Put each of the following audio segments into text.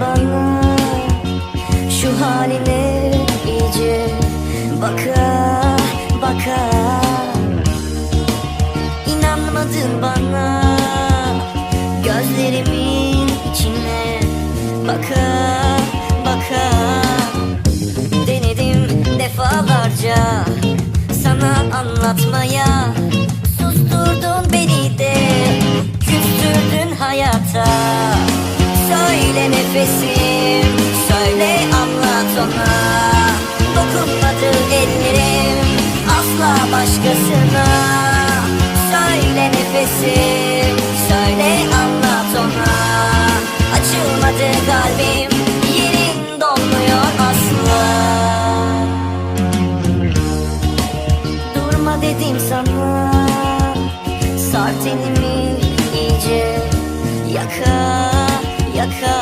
bana. Şu haline iyice baka baka. İnanmadın bana. Gözlerimin içine baka baka. Denedim defalarca sana anlatmaya. Susturdun beni de küstürdün hayata ona Dokunmadı ellerim asla başkasına. Söyle nefesim söyle anlat ona. Açılmadı kalbim yerin dolmuyor asla. Durma dedim sana. Sar tenimi iyice Yaka yaka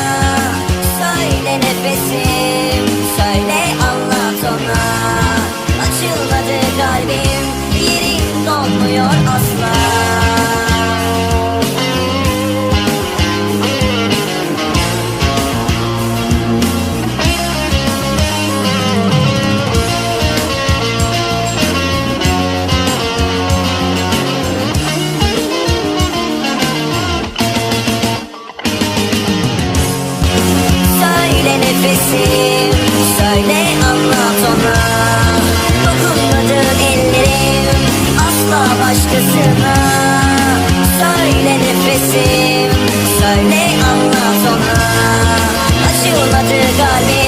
nefesim. Söyle anlat ona Açılmadı kalbim. Yerin dolmuyor asla Söyle anlat ona. Dokunmadı ellerim Asla başkasına. Söyle Söyle anlat ona. Açılmadı kalbim